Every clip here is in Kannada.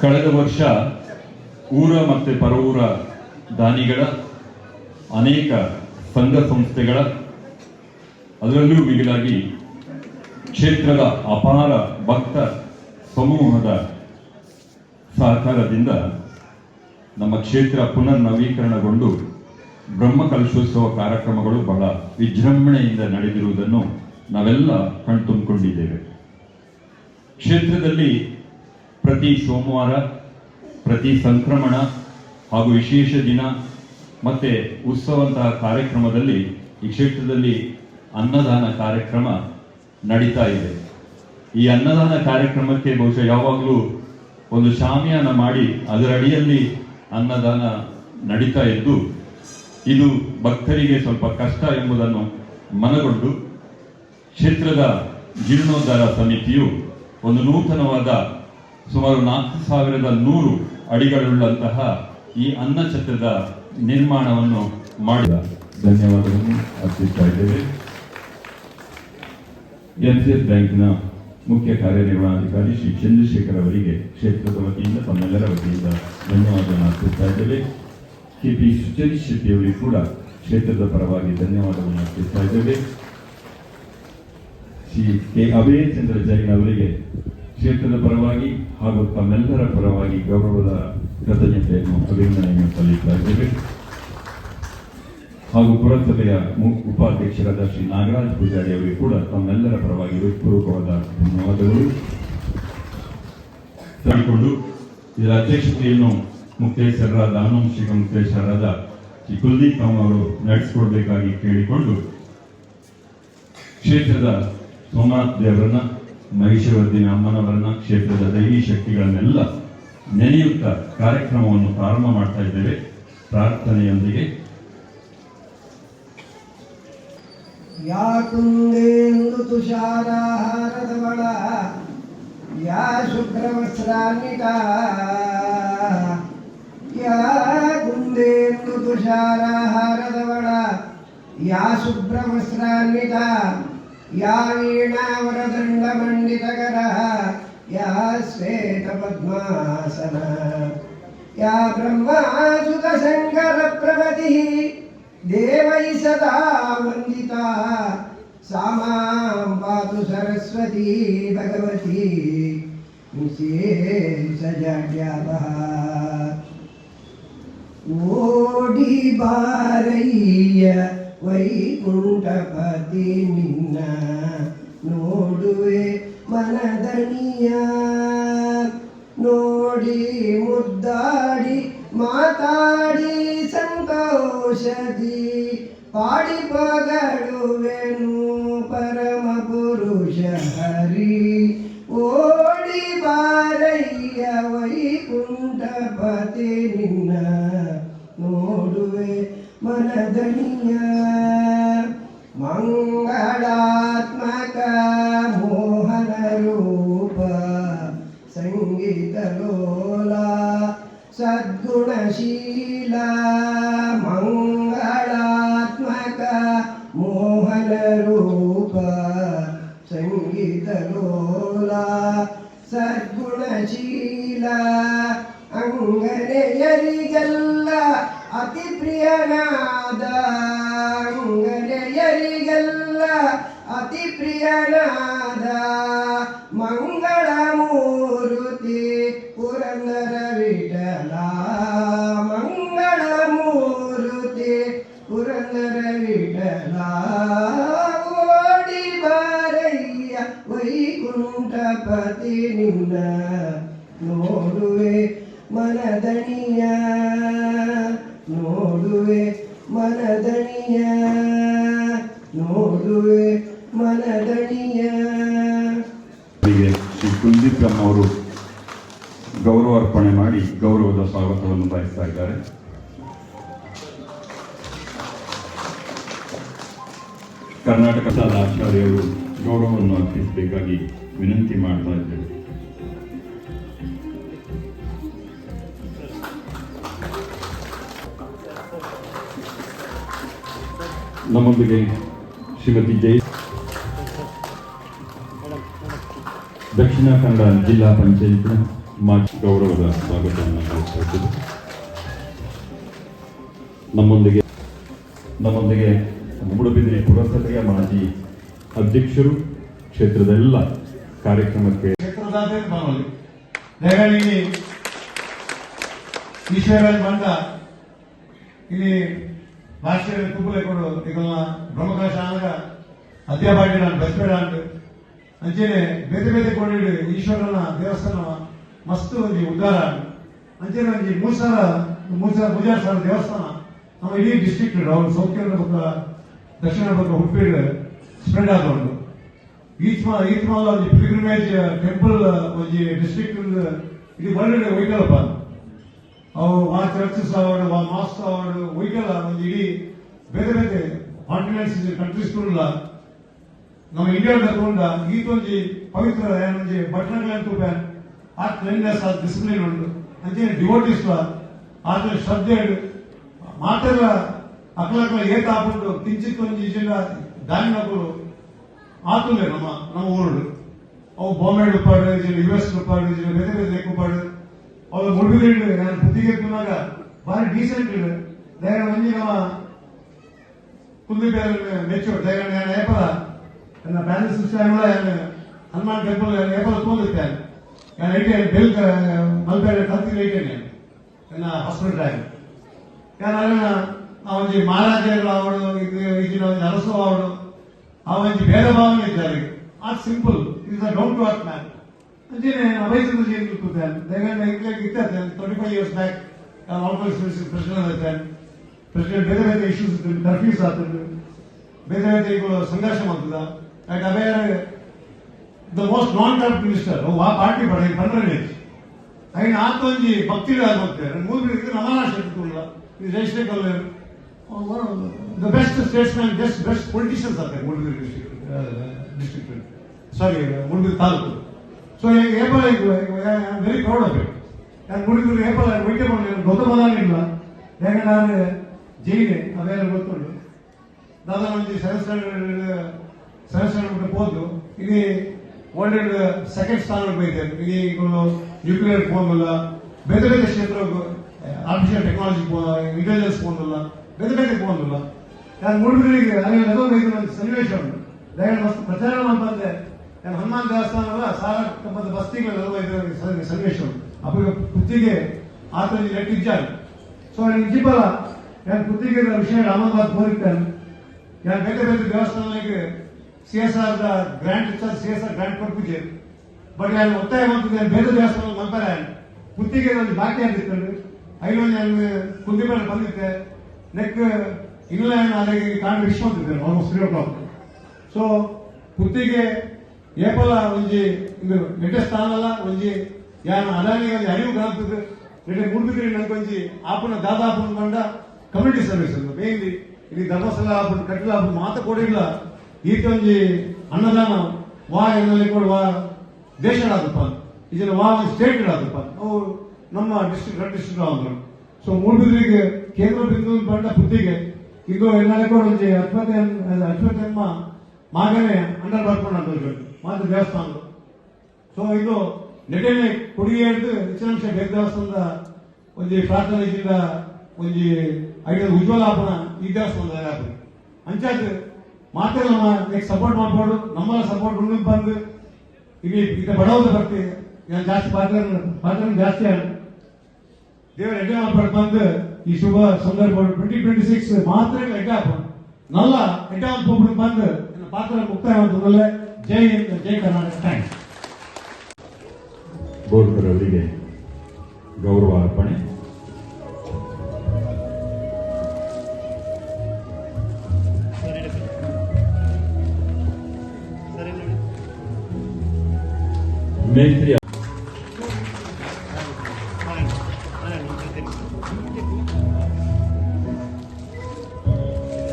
ಕಳೆದ ವರ್ಷ ಊರ ಮತ್ತು ಪರವೂರ ದಾನಿಗಳ, ಅನೇಕ ಸಂಘ ಸಂಸ್ಥೆಗಳ, ಅದರಲ್ಲೂ ಮಿಗಿಲಾಗಿ ಕ್ಷೇತ್ರದ ಅಪಾರ ಭಕ್ತ ಸಮೂಹದ ಸಹಕಾರದಿಂದ ನಮ್ಮ ಕ್ಷೇತ್ರ ಪುನರ್ ನವೀಕರಣಗೊಂಡು ಬ್ರಹ್ಮಕಲಶೋತ್ಸವ ಕಾರ್ಯಕ್ರಮಗಳು ಬಹಳ ವಿಜೃಂಭಣೆಯಿಂದ ನಡೆದಿರುವುದನ್ನು ನಾವೆಲ್ಲ ಕಣ್ತುಂಬಿಕೊಂಡಿದ್ದೇವೆ. ಕ್ಷೇತ್ರದಲ್ಲಿ ಪ್ರತಿ ಸೋಮವಾರ, ಪ್ರತಿ ಸಂಕ್ರಮಣ ಹಾಗೂ ವಿಶೇಷ ದಿನ ಮತ್ತೆ ಉತ್ಸವಂತಹ ಕಾರ್ಯಕ್ರಮದಲ್ಲಿ ಈ ಕ್ಷೇತ್ರದಲ್ಲಿ ಅನ್ನದಾನ ಕಾರ್ಯಕ್ರಮ ನಡೀತಾ ಇದೆ. ಈ ಅನ್ನದಾನ ಕಾರ್ಯಕ್ರಮಕ್ಕೆ ಬಹುಶಃ ಯಾವಾಗಲೂ ಒಂದು ಶಾಮಿಯಾನ ಮಾಡಿ ಅದರ ಅಡಿಯಲ್ಲಿ ಅನ್ನದಾನ ನಡೀತಾ ಇದ್ದು, ಇದು ಭಕ್ತರಿಗೆ ಸ್ವಲ್ಪ ಕಷ್ಟ ಎಂಬುದನ್ನು ಮನಗೊಂಡು ಕ್ಷೇತ್ರದ ಜೀರ್ಣೋದ್ಧಾರ ಸಮಿತಿಯು ಒಂದು ನೂತನವಾದ ಸುಮಾರು ನಾಲ್ಕು ಸಾವಿರದ ನೂರು ಅಡಿಗಳುಳ್ಳಂತಹ ಈ ಅನ್ನಛತ್ರದ ನಿರ್ಮಾಣವನ್ನು ಮಾಡಿದ. ಧನ್ಯವಾದವನ್ನು ಅರ್ಪಿಸ್ತಾ ಇದ್ದೇವೆ. ಎನ್ಸಿಎಸ್ ಬ್ಯಾಂಕ್ನ ಮುಖ್ಯ ಕಾರ್ಯನಿರ್ವಹಣಾಧಿಕಾರಿ ಶ್ರೀ ಚಂದ್ರಶೇಖರ್ ಅವರಿಗೆ ಕ್ಷೇತ್ರದ ವತಿಯಿಂದ, ತಮ್ಮೆಲ್ಲರ ವತಿಯಿಂದ ಧನ್ಯವಾದವನ್ನು ಅರ್ಪಿಸ್ತಾ ಇದ್ದೇವೆ. ಕೆ ಪಿ ಸುಚರಿ ಶೆಟ್ಟಿಯವರಿಗೆ ಕೂಡ ಕ್ಷೇತ್ರದ ಪರವಾಗಿ ಧನ್ಯವಾದವನ್ನು ಅರ್ಪಿಸ್ತಾ ಇದ್ದೇವೆ. ಶ್ರೀ ಕೆ ಅಭಯ ಚಂದ್ರ ಜೈನ್ ಅವರಿಗೆ ಕ್ಷೇತ್ರದ ಪರವಾಗಿ ಹಾಗೂ ತಮ್ಮೆಲ್ಲರ ಪರವಾಗಿ ಗೌರವದ ಕೃತಜ್ಞತೆಯನ್ನು ಅಭಿನಂದನೆಯನ್ನು ಸಲ್ಲಿಸ್ತಾ ಇದ್ದೇವೆ. ಹಾಗೂ ಪುರಸಭೆಯ ಉಪಾಧ್ಯಕ್ಷರಾದ ಶ್ರೀ ನಾಗರಾಜ್ ಪೂಜಾರಿ ಅವರಿಗೆ ಕೂಡ ತಮ್ಮೆಲ್ಲರ ಪರವಾಗಿ ಹೃತ್ಪೂರ್ವಕವಾದ ಧನ್ಯವಾದಗಳು. ತಂದುಕೊಂಡು ಇದರ ಅಧ್ಯಕ್ಷತೆಯನ್ನು ಮುಕ್ತೇಶ್ವರರಾದ ಆನುವಂಶಿಕ ಮುಕ್ತೇಶ್ವರರಾದ ಶ್ರೀ ಕುಲ್ದೀಪ್ ಅವರು ನಡೆಸಿಕೊಡ್ಬೇಕಾಗಿ ಕೇಳಿಕೊಂಡು ಕ್ಷೇತ್ರದ ಸೋಮನಾಥ್ ದೇವರನ್ನ ಮಹಿಷವರ್ಧಿನಿ ಅಮ್ಮನವರನ್ನ ಕ್ಷೇತ್ರದ ದೈವಿ ಶಕ್ತಿಗಳನ್ನೆಲ್ಲ ನೆನೆಯುತ್ತಾ ಕಾರ್ಯಕ್ರಮವನ್ನು ಪ್ರಾರಂಭ ಮಾಡ್ತಾ ಇದ್ದೇವೆ. ಪ್ರಾರ್ಥನೆಯೊಂದಿಗೆ. ಯಾ ಕುಂದೇ ತುಷಾರಾಹಾರದವಳ ಯಾ ಶುಭ್ರವಸ್ತ್ರಾನ್ವಿತಾ, ಯಾ ಕುಂದೇ ತುಷಾರಾಹಾರದವಳ ಯಾ ಶುಭ್ರವಸ್ತ್ರಾನ್ವಿತಾ या वीणावरदण्डमण्डितकरः या श्वेतपद्मासना। या ब्रह्मासुतशङ्करप्रभतिः देवैः सदा वन्दिता। सा माँ पातु सरस्वती, भगवती निशेषजाड्यापः ओडिबारय्य ವೈಕುಂಠಪತಿ ನಿನ್ನ ನೋಡುವೆ ಮನದನಿಯ ನೋಡಿ ಮುದ್ದಾಡಿ, ಮಾತಾಡಿ ಸಂತೋಷದಿ. ಪಾಡಿ ಪಗಡುವೆನು ಪರಮ ಪುರುಷ ಹರಿ. ಓಡಿ ಬಾರಯ್ಯ ವೈಕುಂಠಪತಿ ನಿನ್ನ ನೋಡುವೆ ಮನದಣಿಯ ಮಂಗಳಾತ್ಮಕ ಮೋಹನ ರೂಪ ಸಂಗೀತ ಲೋಲ ಸದ್ಗುಣಶೀಲ అతి ప్రియనాథ మంగ ಸ್ವಾಗತವನ್ನು ಬಯಸ್ತಾ ಇದ್ದಾರೆ. ಕರ್ನಾಟಕದ ಆಚಾರ್ಯರು ಗೌರವವನ್ನು ಅರ್ಪಿಸಬೇಕಾಗಿ ವಿನಂತಿ ಮಾಡ್ತಾ ಇದ್ದೇವೆ. ನಮ್ಮೊಂದಿಗೆ ಶ್ರೀಮತಿ ಜೈ ದಕ್ಷಿಣ ಕನ್ನಡ ಜಿಲ್ಲಾ ಪಂಚಾಯತ್ ಮಾಜಿ ಗೌರವದ ಸ್ವಾಗತವನ್ನು ಇದ್ದೇವೆ. ನಮ್ಮೊಂದಿಗೆ ನಮ್ಮೊಂದಿಗೆ ಮೂಡಬಿದಿರೆ ಪುರಸಭೆಯ ಮಾಜಿ ಅಧ್ಯಕ್ಷರು ಕ್ಷೇತ್ರದ ಎಲ್ಲ ಕಾರ್ಯಕ್ರಮಕ್ಕೆ ಇಲ್ಲಿ ಈಶ್ವರರಾಜ್ ಬಂದ ಇಲ್ಲಿ ಭಾಷೆ ಕುಪ್ಪಲೆ ಕೊಡು ಈಗ ಪ್ರಮುಖ ಅಧ್ಯಾಪಾಟಿ ಅಧ್ಯಾಪಕ ಬಸ್ಬೇಡ ಅಂತ ಅಂಚೆನೆ ಬೇರೆ ಬೇರೆ ಕೊಂಡಿಡು ಈಶ್ವರನ ದೇವಸ್ಥಾನ ಮಸ್ತ್ ಒಂದು ಉದ್ದಾರ ಅಂಚೆ ಒಂಜಿ ಮೂಸಾರ ಮೂಸಾರ ಮುಜಾರ್ ಸಾವಿರ ದೇವಸ್ಥಾನ. ನಮ್ಮ ಇಡೀ ಡಿಸ್ಟ್ರಿಕ್ಟ್ ಅವ್ರು ಸೌಖ್ಯ ಪಕ್ಕ ದಕ್ಷಿಣ ಪಕ್ಕ ಹುಟ್ಟಿಡ್ ಸ್ಪ್ರೆಡ್ ಆದವರು ಈಚ್ ಮಾ ಈಚ್ ಮಾಲ್ ಪಿಲ್ಗ್ರಿಮೇಜ್ ಟೆಂಪಲ್ ಒಂಜಿ ಡಿಸ್ಟ್ರಿಕ್ಟ್ ಇದು ವರ್ಲ್ಡ್ ಒಯ್ಕಲಪ್ಪ ಅವು ಆ ಚರ್ಚಸ್ ಅವಾರ್ಡ್ ಆ ಮಾಸ್ ಅವಾರ್ಡ್ ಒಯ್ಕಲ ಒಂದು ಇಡೀ ಬೇರೆ ಬೇರೆ ಕಾಂಟಿನೆಂಟ್ಸ್ ಕಂಟ್ರೀಸ್ ಕೂಡ ನಮ್ಮ ಇಂಡಿಯಾ ತಗೊಂಡ ಈತೊಂಜಿ ಪವಿತ್ರ, ಏನೊಂಜಿ ಬಟ್ನಗಳಂತೂ ಬ್ಯಾನ್. ಆ ಕ್ಲೀನ್ನೆಸ್ ಆ ಡಿಸಿಪ್ಲಿನ್ ಉಂಟು. ಅಂಚೆ ಡಿವೋಟಿಸ್ ಆತ ಶ್ರದ್ಧೆ ಮಾತೆಲ್ಲ ಅಕ್ಕಲಕ್ಕಲ ಏತ ಆಪುಂಡು ಕಿಂಚಿತ್ ಒಂದು ದಾನಿ ಮಕ್ಕಳು ಆತುಲೆ ನಮ್ಮ ನಮ್ಮ ಊರು ಅವು ಬಾಂಬೆ ಉಪ್ಪಾಡು ಯು ಎಸ್ ಉಪ್ಪಾಡು ಬೇರೆ ಬೇರೆ ಲೆಕ್ಕ ಉಪ್ಪಾಡು ಅವು ಮುಳುಗಿದ್ರೆ ನಾನು ಬುದ್ಧಿಗೆ ಬಂದಾಗ ಬಾರಿ ಡೀಸೆಂಟ್ ಇಡು ದಯ ಮಂಜಿ ನಮ್ಮ ಕುಂದಿ ಬೇರೆ ಮೆಚ್ಚು ದಯ ನಾನು ಏಪಲ ನನ್ನ ಬ್ಯಾಲೆನ್ಸ್ ಸಿಸ್ಟಮ್ ಹನುಮಾನ್ ಟೆಂಪಲ್ ಏಪಲ ತೋಲಿದ್ದೆ ನಾನು ಐಟೆ ಬೆಲ್ ಮಲ್ಪೇಟೆ ಕಲ್ತಿನ ಐಟೆ ನನ್ನ ಹಾಸ್ಪಿಟಲ್ ಆಗಿ ಆ ಒಂದು ಮಹಾರಾಜರು ಅವಳು ಇದು ಒಂದು ಅರಸು ಅವಳು ಆ ಭೇದ ಭಾವನೆ ಇದ್ದಾರೆ. At simple is a down to earth man ಅಂಚೆನೆ ಅಭಯಚಂದ್ರ ಜೈನ್ ಕೂತಾನೆ ದೇವೇಂದ್ರ ಇಂಗ್ಲೆಂಡ್ ಇದ್ದಾನೆ twenty five years back almost president ಇದ್ದಾನೆ ಪ್ರೆಸಿಡೆಂಟ್ ಬೇರೆ ಬೇರೆ ಇಶ್ಯೂಸ್ ಟರ್ಫೀಸ್ ಆಗ್ತದೆ. ಬೇರೆ ಬೇರೆ ಸಂಘರ್ಷ ಮಾಡ್ತದ Abhaya the most non corrupt minister ಆ ಪಾರ್ಟಿ ಪಡೆಯ ಬಂದ್ರೆ ಅಯ್ಯ ನಾಲ್ಕು ಒಂಜಿ ಭಕ್ತಿಗಳು ಆಗುತ್ತೆ ಮೂರು ಇದು ನಮನಾಶ ಇರ್ತಲ್ಲ ಇದು Jayashekar the best statesman best best politicians ಆಗ್ತಾರೆ Moodbidri district district sorry Moodbidri taluk. So apple very proud of it ನಾನು ಮೂಡುಬಿದ್ರೆ ಏಪಲ್ ವೈಕೆ ಮಾಡಿಲ್ಲ ಗೊತ್ತ ಬದಲಾಗಿಲ್ಲ ಯಾಕಂದ್ರೆ ಜೈಲಿ ಅವೆಲ್ಲ ಗೊತ್ತುಂಟು. ದಾದಾ ಒಂಜಿ ಸಹಸ್ರ ಸಹಸ್ರ ಹೋದ್ರು. ಇಲ್ಲಿ ವರ್ಲ್ಡ್ ಸೆಕೆಂಡ್ ಸ್ಥಾನಕ್ಕೆ ಇದು ನ್ಯೂಕ್ಲಿಯರ್ ಫೋನ್ ಬೇರೆ ಬೇರೆ ಕ್ಷೇತ್ರ ಆರ್ಟಿಫಿಷಿಯಲ್ ಟೆಕ್ನಾಲಜಿ ಇಂಟೆಲಿಜೆನ್ಸ್ ಫೋನ್ ಬೇರೆ ಬೇರೆ ಫೋನ್ ನಾನು ಮೂಡಿದ್ರಿಗೆ ಅಲ್ಲಿ ನೆಗೋ ಬೈದು ಒಂದು ಸನ್ನಿವೇಶ ಉಂಟು. ದಯವಿಟ್ಟು ಪ್ರಚಾರ ಬಂದೆ ನಾನು ಹನುಮಾನ್ ದೇವಸ್ಥಾನ ಸಾಲ ಬಸ್ತಿಗೆ ನೆಗೋ ಸನ್ನಿವೇಶ ಉಂಟು. ಅಪ್ಪ ಕುತ್ತಿಗೆ, ಆತನ ನೆಟ್ಟಿದ್ದಾರೆ ಸೊ ನಾನು ಇಂಜಿಪಲ್ಲ ನಾನು ಕುತ್ತಿಗೆ ವಿಷಯ ರಾಮಬಾದ್ ಕೋರಿದ್ದಾನೆ ನಾನು. ಬೇರೆ ಬೇರೆ ದೇವಸ್ಥಾನಕ್ಕೆ ಸಿ ಎಸ್ ಆರ್ ಗ್ರಾಂಟ್ ಇತ್ತು ಸಿ ಎಸ್ ಆರ್ ಗ್ರಾಂಟ್ ಕೊಡ್ತಿದ್ದೆ ಬಟ್ ನಾನು ಒತ್ತಾಯ ಮಾಡ್ತಿದ್ದೆ ಬೇರೆ ದೇವಸ್ಥಾನ ಮಾಡ್ತಾರೆ ಕುತ್ತಿಗೆ ಒಂದು ಬಾಕಿ ಆಗಿತ್ತು ಐನೊಂದು ನಾನು ಮೇಲೆ ಬಂದಿದ್ದೆ ನೆಕ್ ಇಲ್ಲ ಅದಕ್ಕೆ ಕಾಂಡ್ ಇಸ್ಕೊಂತಿದ್ದೆ almost three o'clock so ಕುತ್ತಿಗೆ ಏಪಲ ಒಂಜಿ ಇದು ನೆಟ್ಟ ಸ್ಥಾನ ಅಲ್ಲ, ಒಂಜಿ ಯಾನು ಅದಾನಿಗೆ ಒಂದು ಅರಿವು ಕಾಣ್ತದೆ. ನೆಟ್ಟ ನನಗೆ ಒಂಜಿ ಆಪನ ದಾದಾಪನ ಬಂಡ ಕಮ್ಯುನಿಟಿ ಸರ್ವಿಸ್ ಮೇನ್ಲಿ ಇಲ್ಲಿ ಧರ್ಮಸ್ಥಳ ಆಪನ್ ಕಟ್ಟಿಲ ಆಪನ್ ಮಾತ ಕೊಡಿಲ್ಲ ಈತೊಂಜಿ ಅನ್ನದಾನ ವಾ ಎನ್ನಲ್ಲಿ ಕೂಡ ವಾ ಆದಪ್ಪ ಇದನ್ನ ವಾ ಸ್ಟೇಟ್ ಆದಪ್ಪ ಅವು ನಮ್ಮ ಡಿಸ್ಟ್ರಿಕ್ಟ್ ಡಿಸ್ಟ್ರಿಕ್ಟ್ ಆದ್ರು ಸೊ ಮೂಡುಬಿದ್ರಿಗೆ ಕೇಂದ್ರ ಬಿಂದು ಬಂಡ ಬುದ್ಧಿಗೆ ಇದು ಎಲ್ಲರೂ ಕೂಡ ಒಂದು ಅಶ್ವಥ ಅಶ್ವತ್ಥಮ್ಮ ಮಾಗನೆ ಅಂಡರ್ ಬರ್ಕೊಂಡು ಅಂತ ಮಾತ್ರ ದೇವಸ್ಥಾನ. ಸೊ ಇದು ನೆಟನೆ ಕೊಡುಗೆ ಹಿಡಿದು ಹೆಚ್ಚಿನಾಂಶ ಬೇರೆ ದೇವಸ್ಥಾನದ ಒಂದು ಪ್ರಾರ್ಥನೆ ಒಂದು ಐದು ಉಜ್ವಲ ಹಬ್ಬನ ಈ ದೇವಸ್ಥಾನದ ಅಂಚಾದ ಮಾತ್ರ ನಮ್ಮ ನೆಕ್ಸ್ಟ್ ಸಪೋರ್ಟ್ ಮಾಡ್ಬೋದು ನಮ್ಮಲ್ಲ ಸಪೋರ್ಟ್ ಉಂಡು ಬಂದು ಇಲ್ಲಿ ಈಗ ಬಡವದು ಬರ್ತೀವಿ ನಾನು ಜಾಸ್ತಿ ಪಾತ್ರ ಪಾತ್ರ ಜಾಸ್ತಿ ಆಗ ದೇವರ ಎಡ್ಡೆ ಮಾಡ್ಕೊಂಡು ಬಂದು ಈ ಶುಭ ಸಂದರ್ಭ ಟ್ವೆಂಟಿ ಟ್ವೆಂಟಿ ಸಿಕ್ಸ್ ಮಾತ್ರ ಎಡ್ಡೆ ಹಾಕೋಣ ನಲ್ಲ ಎಡ್ಡೆ ಹೋಗ್ಬಿಟ್ಟು ಬಂದು ನನ್ನ ಪಾತ್ರ ಮುಕ್ತಾಯ ಮಾಡ್ತದಲ್ಲ ಜೈ ಹಿಂದ್ ಜೈ ಕರ್ನಾಟಕ ಥ್ಯಾಂಕ್ಸ್ ಬೋರ್ಕರ್ ಅವರಿಗೆ ಗೌರವ ಅರ್ಪಣೆ ಮೇಸ್ತ್ರಿ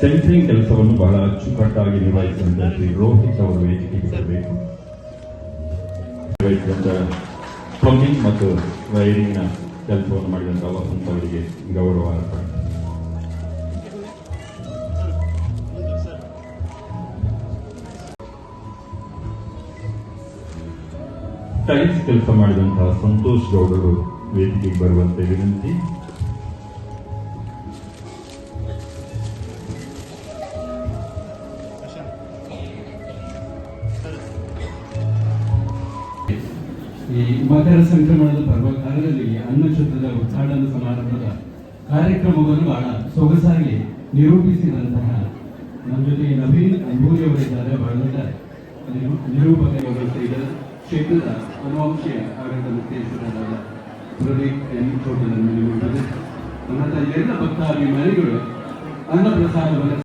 ಸೆಂಟ್ರಿಂಗ್ ಕೆಲಸವನ್ನು ಬಹಳ ಅಚ್ಚುಕಟ್ಟಾಗಿ ನಿರ್ವಹಿಸಿದಂತ ಶ್ರೀ ರೋಹಿತ್ ಅವರು ವೇದಿಕೆಗೆ ಬರಬೇಕು. ನಿರ್ವಹಿಸಿದಂತ ಪ್ಲಂಬಿಂಗ್ ಮತ್ತು ವೈರಿಂಗ್ನ ಕೆಲಸವನ್ನು ಮಾಡಿದಂತ ವಸಂತ ಅವರಿಗೆ ಗೌರವ ಅರ್ಪಣೆ ಟೈಲ್ಸ್ ಕೆಲಸ ಮಾಡಿದಂತಹ ಸಂತೋಷ್ ಗೌಡರು ವೇದಿಕೆಗೆ ಬರುವಂತೆ ವಿನಂತಿ. ಈ ಮಕರ ಸಂಕ್ರಮಣದ ಪರ್ವಕಾಲದಲ್ಲಿ ಅನ್ನಛತ್ರದ ಉದ್ಘಾಟನಾ ಸಮಾರಂಭದ ಕಾರ್ಯಕ್ರಮವನ್ನು ಬಹಳ ಸೊಗಸಾಗಿ ನಿರೂಪಿಸಿದಂತಹ ನಮ್ಮ ಜೊತೆ ನವೀನ್ ಅಂಬೂರಿಯವರಿದ್ದಾರೆ ಬಹಳ ಶ್ರೀಧರ್ ಕ್ಷೇತ್ರದ ಅನುವಂಶೀಯ ಆಡಳಿತ ಮುಖ್ಯಸ್ಥರಾದ ಪ್ರದೀಪ್ ಎನ್ ಚೋಟದಲ್ಲಿ ನನ್ನ ಎಲ್ಲ ಭಕ್ತಾಭಿಮಾನಿಗಳು ಅನ್ನ ಪ್ರಸಾದವನ್ನು